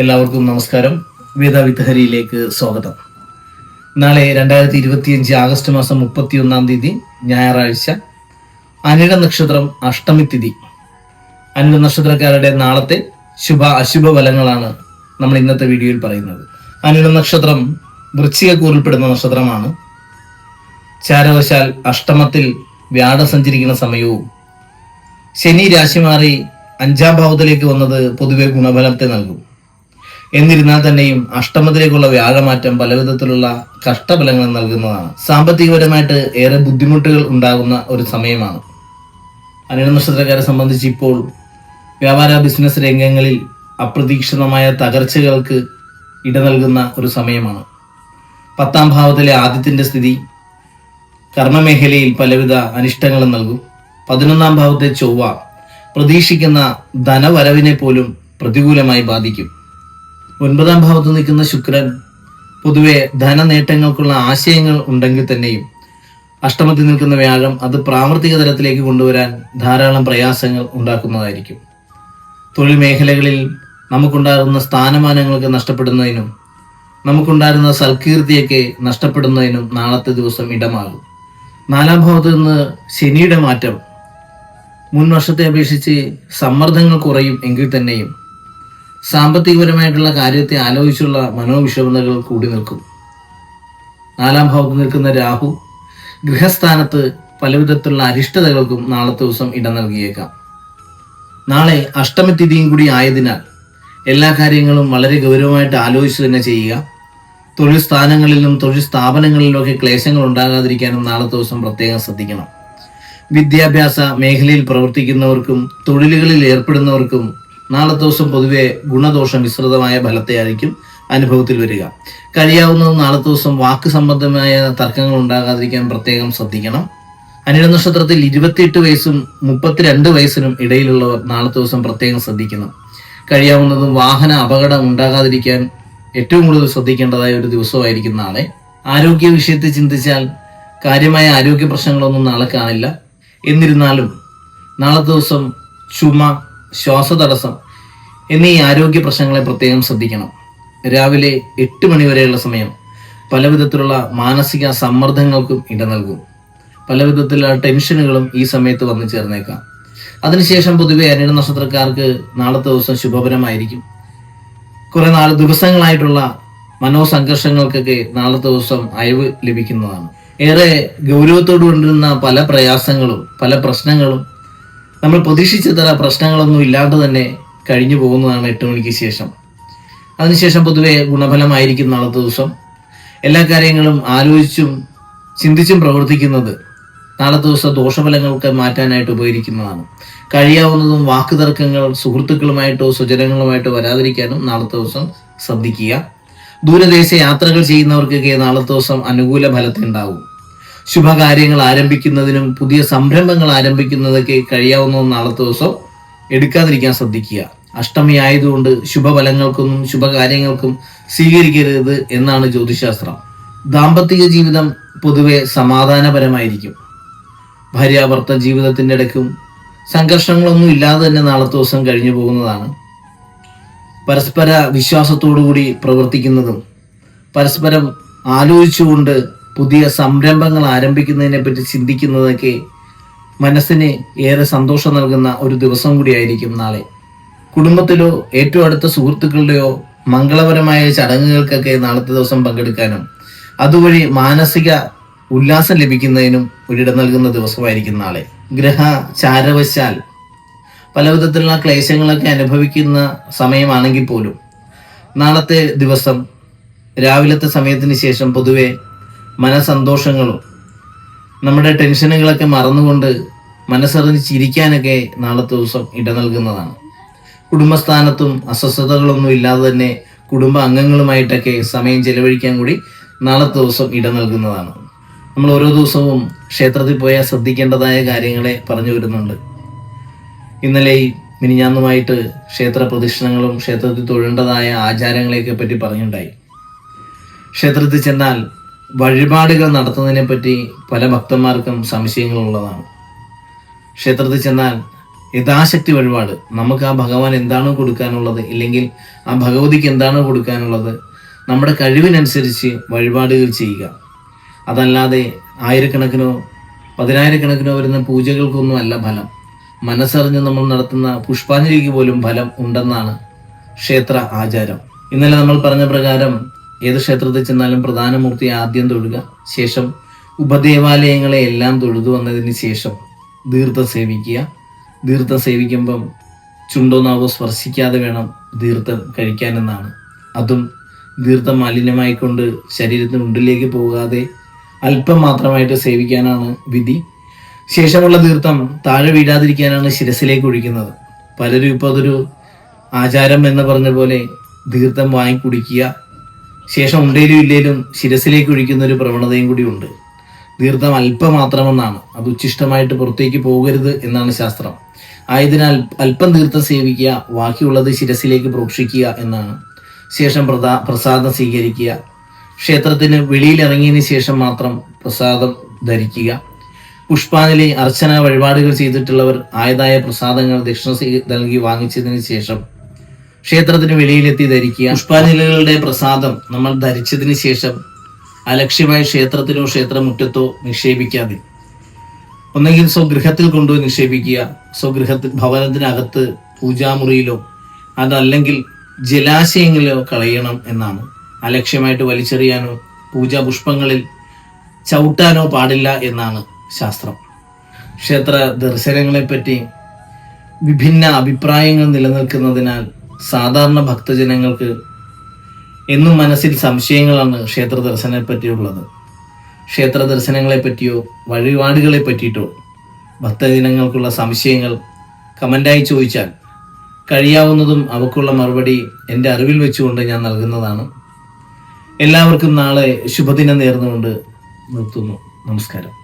എല്ലാവർക്കും നമസ്കാരം. വേദ വിത്തഹരിയിലേക്ക് സ്വാഗതം. നാളെ രണ്ടായിരത്തി ഇരുപത്തിയഞ്ച് ആഗസ്റ്റ് മാസം മുപ്പത്തി ഒന്നാം തീയതി ഞായറാഴ്ച അനിഴ നക്ഷത്രം അഷ്ടമി തിഥി. അനിഴ നക്ഷത്രക്കാരുടെ നാളത്തെ ശുഭ അശുഭ ഫലങ്ങളാണ് നമ്മൾ ഇന്നത്തെ വീഡിയോയിൽ പറയുന്നത്. അനിഴ നക്ഷത്രം വൃശ്ചികക്കൂറിൽപ്പെടുന്ന നക്ഷത്രമാണ്. ചാരവശാൽ അഷ്ടമത്തിൽ വ്യാഴ സഞ്ചരിക്കുന്ന സമയവും ശനി രാശി മാറി അഞ്ചാം ഭാവത്തിലേക്ക് വന്നത് പൊതുവെ ഗുണഫലത്തെ നൽകും. എന്നിരുന്നാൽ തന്നെയും അഷ്ടമത്തിലേക്കുള്ള വ്യാഴമാറ്റം പലവിധത്തിലുള്ള കഷ്ടഫലങ്ങൾ നൽകുന്നതാണ്. സാമ്പത്തികപരമായിട്ട് ഏറെ ബുദ്ധിമുട്ടുകൾ ഉണ്ടാകുന്ന ഒരു സമയമാണ്. അനിഴ നക്ഷത്രക്കാരെ സംബന്ധിച്ച് ഇപ്പോൾ വ്യാപാര ബിസിനസ് രംഗങ്ങളിൽ അപ്രതീക്ഷിതമായ തകർച്ചകൾക്ക് ഇട നൽകുന്ന ഒരു സമയമാണ്. പത്താം ഭാവത്തിലെ ആദ്യത്തിന്റെ സ്ഥിതി കർമ്മമേഖലയിൽ പലവിധ അനിഷ്ടങ്ങളും നൽകും. പതിനൊന്നാം ഭാവത്തെ ചൊവ്വ പ്രതീക്ഷിക്കുന്ന ധനവരവിനെ പോലും പ്രതികൂലമായി ബാധിക്കും. ഒൻപതാം ഭാവത്ത് നിൽക്കുന്ന ശുക്രൻ പൊതുവെ ധനനേട്ടങ്ങൾക്കുള്ള ആശയങ്ങൾ ഉണ്ടെങ്കിൽ തന്നെയും അഷ്ടമത്തിൽ നിൽക്കുന്ന വ്യാഴം അത് പ്രാവർത്തിക തലത്തിലേക്ക് കൊണ്ടുവരാൻ ധാരാളം പ്രയാസങ്ങൾ ഉണ്ടാക്കുന്നതായിരിക്കും. തൊഴിൽ മേഖലകളിൽ നമുക്കുണ്ടാകുന്ന സ്ഥാനമാനങ്ങളൊക്കെ നഷ്ടപ്പെടുന്നതിനും നമുക്കുണ്ടായിരുന്ന സൽകീർത്തിയൊക്കെ നഷ്ടപ്പെടുന്നതിനും നാളത്തെ ദിവസം ഇടമാകും. നാലാം ഭാവത്ത് നിന്ന് ശനിയുടെ മാറ്റം മുൻ വർഷത്തെ അപേക്ഷിച്ച് സമ്മർദ്ദങ്ങൾ കുറയും എങ്കിൽ തന്നെയും സാമ്പത്തികപരമായിട്ടുള്ള കാര്യത്തെ ആലോചിച്ചുള്ള മനോവിഷമതകൾ കൂടി നിൽക്കും. നാലാം ഭാവത്ത് നിൽക്കുന്ന രാഹു ഗൃഹസ്ഥാനത്ത് പലവിധത്തിലുള്ള അരിഷ്ടതകൾക്കും നാളത്തെ ദിവസം ഇടം നൽകിയേക്കാം. നാളെ അഷ്ടമി തിഥിയും കൂടി ആയതിനാൽ എല്ലാ കാര്യങ്ങളും വളരെ ഗൗരവമായിട്ട് ആലോചിച്ച് തന്നെ ചെയ്യുക. തൊഴിൽ സ്ഥാനങ്ങളിലും തൊഴിൽ സ്ഥാപനങ്ങളിലുമൊക്കെ ക്ലേശങ്ങൾ ഉണ്ടാകാതിരിക്കാനും നാളത്തെ ദിവസം പ്രത്യേകം ശ്രദ്ധിക്കണം. വിദ്യാഭ്യാസ മേഖലയിൽ പ്രവർത്തിക്കുന്നവർക്കും തൊഴിലുകളിൽ ഏർപ്പെടുന്നവർക്കും നാളത്തെ ദിവസം പൊതുവെ ഗുണദോഷ മിശ്രിതമായ ഫലത്തെയായിരിക്കും അനുഭവത്തിൽ വരിക. കഴിയാവുന്നത് നാളെ ദിവസം വാക്ക് സംബന്ധമായ തർക്കങ്ങൾ ഉണ്ടാകാതിരിക്കാൻ പ്രത്യേകം ശ്രദ്ധിക്കണം. അനിഴ നക്ഷത്രത്തിൽ ഇരുപത്തിയെട്ട് വയസ്സും മുപ്പത്തിരണ്ട് വയസ്സിനും ഇടയിലുള്ളവർ നാളെ ദിവസം പ്രത്യേകം ശ്രദ്ധിക്കണം. കഴിയാവുന്നതും വാഹന അപകടം ഉണ്ടാകാതിരിക്കാൻ ഏറ്റവും കൂടുതൽ ശ്രദ്ധിക്കേണ്ടതായ ഒരു ദിവസമായിരിക്കും നാളെ. ആരോഗ്യ വിഷയത്തെ ചിന്തിച്ചാൽ കാര്യമായ ആരോഗ്യ പ്രശ്നങ്ങളൊന്നും നാളെ കാണില്ല. എന്നിരുന്നാലും നാളെ ദിവസം ചുമ ശ്വാസതടസ്സം എന്നീ ആരോഗ്യ പ്രശ്നങ്ങളെ പ്രത്യേകം ശ്രദ്ധിക്കണം. രാവിലെ എട്ട് മണിവരെയുള്ള സമയം പലവിധത്തിലുള്ള മാനസിക സമ്മർദ്ദങ്ങൾക്കും ഇട നൽകും. പലവിധത്തിലുള്ള ടെൻഷനുകളും ഈ സമയത്ത് വന്നു ചേർന്നേക്കാം. അതിനുശേഷം പൊതുവെ അനിട നക്ഷത്രക്കാർക്ക് നാളത്തെ ദിവസം ശുഭപരമായിരിക്കും. കുറെ നാല് ദിവസങ്ങളായിട്ടുള്ള മനോസംഘർഷങ്ങൾക്കൊക്കെ നാളത്തെ ദിവസം അയവ് ലഭിക്കുന്നതാണ്. ഏറെ ഗൗരവത്തോട് കൊണ്ടിരുന്ന പല പ്രയാസങ്ങളും പല പ്രശ്നങ്ങളും നമ്മൾ പ്രതീക്ഷിച്ചത്ര പ്രശ്നങ്ങളൊന്നും ഇല്ലാണ്ട് തന്നെ കഴിഞ്ഞു പോകുന്നതാണ് എട്ട് മണിക്ക് ശേഷം. അതിനുശേഷം പൊതുവെ ഗുണഫലമായിരിക്കും നാളത്തെ ദിവസം. എല്ലാ കാര്യങ്ങളും ആലോചിച്ചും ചിന്തിച്ചും പ്രവർത്തിക്കുന്നത് നാളത്തെ ദിവസം ദോഷഫലങ്ങൾക്ക് മാറ്റാനായിട്ട് ഉപകരിക്കുന്നതാണ്. കഴിയാവുന്നതും വാക്കുതർക്കങ്ങൾ സുഹൃത്തുക്കളുമായിട്ടോ സുജനങ്ങളുമായിട്ടോ വരാതിരിക്കാനും നാളത്തെ ദിവസം ശ്രദ്ധിക്കുക. ദൂരദേശ യാത്രകൾ ചെയ്യുന്നവർക്കൊക്കെ നാളത്തെ ദിവസം അനുകൂല ഫലത്തെ ഉണ്ടാവും ശുഭകാര്യങ്ങൾ ആരംഭിക്കുന്നതിനും പുതിയ സംരംഭങ്ങൾ ആരംഭിക്കുന്നതൊക്കെ കഴിയാവുന്ന നാളത്തെ ദിവസം എടുക്കാതിരിക്കാൻ ശ്രദ്ധിക്കുക. അഷ്ടമി ആയതുകൊണ്ട് ശുഭഫലങ്ങൾക്കൊന്നും ശുഭകാര്യങ്ങൾക്കും സ്വീകരിക്കരുത് എന്നാണ് ജ്യോതിശാസ്ത്രം. ദാമ്പത്തിക ജീവിതം പൊതുവെ സമാധാനപരമായിരിക്കും. ഭാര്യാഭർത്ത ജീവിതത്തിന്റെ ഇടയ്ക്കും സംഘർഷങ്ങളൊന്നും ഇല്ലാതെ തന്നെ നാളത്തെ ദിവസം കഴിഞ്ഞു പോകുന്നതാണ്. പരസ്പര വിശ്വാസത്തോടുകൂടി പ്രവർത്തിക്കുന്നതും പരസ്പരം ആലോചിച്ചുകൊണ്ട് പുതിയ സംരംഭങ്ങൾ ആരംഭിക്കുന്നതിനെ പറ്റി ചിന്തിക്കുന്നതൊക്കെ മനസ്സിന് ഏറെ സന്തോഷം നൽകുന്ന ഒരു ദിവസം കൂടിയായിരിക്കും നാളെ. കുടുംബത്തിലോ ഏറ്റവും അടുത്ത സുഹൃത്തുക്കളുടെയോ മംഗളപരമായ ചടങ്ങുകൾക്കൊക്കെ നാളത്തെ ദിവസം പങ്കെടുക്കാനും അതുവഴി മാനസിക ഉല്ലാസം ലഭിക്കുന്നതിനും ഒരിടം നൽകുന്ന ദിവസമായിരിക്കും നാളെ. ഗ്രഹ ചാരവശാൽ പല വിധത്തിലുള്ള ക്ലേശങ്ങളൊക്കെ അനുഭവിക്കുന്ന സമയമാണെങ്കിൽ പോലും നാളത്തെ ദിവസം രാവിലത്തെ സമയത്തിന് ശേഷം പൊതുവെ മനസന്തോഷങ്ങളും നമ്മുടെ ടെൻഷനുകളൊക്കെ മറന്നുകൊണ്ട് മനസ്സറിഞ്ഞ് ചിരിക്കാനൊക്കെ നാളത്തെ ദിവസം ഇട നൽകുന്നതാണ്. കുടുംബസ്ഥാനത്തും അസ്വസ്ഥതകളൊന്നും ഇല്ലാതെ തന്നെ കുടുംബ അംഗങ്ങളുമായിട്ടൊക്കെ സമയം ചെലവഴിക്കാൻ കൂടി നാളത്തെ ദിവസം ഇട നൽകുന്നതാണ്. നമ്മൾ ഓരോ ദിവസവും ക്ഷേത്രത്തിൽ പോയാൽ ശ്രദ്ധിക്കേണ്ടതായ കാര്യങ്ങളെ പറഞ്ഞു വരുന്നുണ്ട്. ഇന്നലെ മിനിഞ്ഞാന്നുമായിട്ട് ക്ഷേത്ര പ്രദക്ഷിണങ്ങളും ക്ഷേത്രത്തിൽ തൊഴേണ്ടതായ ആചാരങ്ങളെയൊക്കെ പറ്റി പറഞ്ഞിട്ടുണ്ടായി ക്ഷേത്രത്തിൽ ചെന്നാൽ വഴിപാടുകൾ നടത്തുന്നതിനെ പറ്റി പല ഭക്തന്മാർക്കും സംശയങ്ങളുള്ളതാണ്. ക്ഷേത്രത്തിൽ ചെന്നാൽ യഥാശക്തി വഴിപാട് നമുക്ക് ആ ഭഗവാൻ എന്താണോ കൊടുക്കാനുള്ളത് ഇല്ലെങ്കിൽ ആ ഭഗവതിക്ക് എന്താണോ കൊടുക്കാനുള്ളത് നമ്മുടെ കഴിവിനനുസരിച്ച് വഴിപാടുകൾ ചെയ്യുക. അതല്ലാതെ ആയിരക്കണക്കിനോ പതിനായിരക്കണക്കിനോ വരുന്ന പൂജകൾക്കൊന്നും അല്ല ഫലം. മനസ്സറിഞ്ഞ് നമ്മൾ നടത്തുന്ന പുഷ്പാഞ്ജലിക്ക് പോലും ഫലം ഉണ്ടെന്നാണ് ക്ഷേത്ര ആചാരം. ഇന്നലെ നമ്മൾ പറഞ്ഞ പ്രകാരം ഏത് ക്ഷേത്രത്തിൽ ചെന്നാലും പ്രധാന മൂർത്തി ആദ്യം തൊഴുക ശേഷം ഉപദേവാലയങ്ങളെ എല്ലാം തൊഴുതു വന്നതിന് ശേഷം ദീർത്ഥം സേവിക്കുക. ദീർത്ഥം സേവിക്കുമ്പം ചുണ്ടോ നാവോ സ്പർശിക്കാതെ വേണം ദീർത്ഥം കഴിക്കാനെന്നാണ്. അതും ദീർത്ഥം മാലിന്യമായിക്കൊണ്ട് ശരീരത്തിന് ഉള്ളിലേക്ക് പോകാതെ അല്പം മാത്രമായിട്ട് സേവിക്കാനാണ് വിധി. ശേഷമുള്ള തീർത്ഥം താഴെ വീഴാതിരിക്കാനാണ് ശിരസിലേക്ക് ഒഴിക്കുന്നത്. പലരും ഇപ്പോൾ അതൊരു ആചാരം എന്ന് പറഞ്ഞ പോലെ തീർത്ഥം വാങ്ങി കുടിക്കുക ശേഷം ഉണ്ടേലും ഇല്ലേലും ശിരസിലേക്ക് ഒഴിക്കുന്ന ഒരു പ്രവണതയും കൂടി ഉണ്ട്. ദീർഘം അല്പം മാത്രമെന്നാണ് അത് ഉച്ഛിഷ്ടമായിട്ട് പുറത്തേക്ക് പോകരുത് എന്നാണ് ശാസ്ത്രം. ആയതിനാൽ അല്പം തീർത്ഥം സേവിക്കുക ബാക്കിയുള്ളത് ശിരസിലേക്ക് പ്രോക്ഷിക്കുക എന്നാണ്. ശേഷം പ്രദാ പ്രസാദം സ്വീകരിക്കുക. ക്ഷേത്രത്തിന് വെളിയിലിറങ്ങിയതിന് ശേഷം മാത്രം പ്രസാദം ധരിക്കുക. പുഷ്പാഞ്ജലി അർച്ചന വഴിപാടുകൾ ചെയ്തിട്ടുള്ളവർ ആയതായ പ്രസാദങ്ങൾ ദക്ഷിണ നൽകി വാങ്ങിച്ചതിന് ശേഷം ക്ഷേത്രത്തിന് വെളിയിലെത്തി ധരിക്കുക. പുഷ്പാഞ്ജലികളുടെ പ്രസാദം നമ്മൾ ധരിച്ചതിന് ശേഷം അലക്ഷ്യമായി ക്ഷേത്രത്തിലോ ക്ഷേത്രമുറ്റത്തോ നിക്ഷേപിക്കാതെ. ഒന്നെങ്കിൽ സ്വഗൃഹത്തിൽ കൊണ്ടുപോയി നിക്ഷേപിക്കുക. സ്വഗൃഹത്തിൽ ഭവനത്തിനകത്ത് പൂജാമുറിയിലോ അതല്ലെങ്കിൽ ജലാശയങ്ങളിലോ കളയണം എന്നാണ്. അലക്ഷ്യമായിട്ട് വലിച്ചെറിയാനോ പൂജാ പുഷ്പങ്ങളിൽ ചവിട്ടാനോ പാടില്ല എന്നാണ് ശാസ്ത്രം. ക്ഷേത്ര ദർശനങ്ങളെപ്പറ്റി വിഭിന്ന അഭിപ്രായങ്ങൾ നിലനിൽക്കുന്നതിനാൽ സാധാരണ ഭക്തജനങ്ങൾക്ക് എന്നും മനസ്സിൽ സംശയങ്ങളാണ് ക്ഷേത്ര ദർശനത്തെ പറ്റിയുള്ളത്. ക്ഷേത്ര ദർശനങ്ങളെ പറ്റിയോ വഴിപാടുകളെ പറ്റിയിട്ടോ ഭക്തജനങ്ങൾക്കുള്ള സംശയങ്ങൾ കമന്റായി ചോദിച്ചാൽ കഴിയാവുന്നതും അവക്കുള്ള മറുപടി എന്റെ അറിവിൽ വെച്ചുകൊണ്ട് ഞാൻ നൽകുന്നതാണ്. എല്ലാവർക്കും നാളെ ശുഭദിനം നേർന്നുകൊണ്ട് നിർത്തുന്നു. നമസ്കാരം.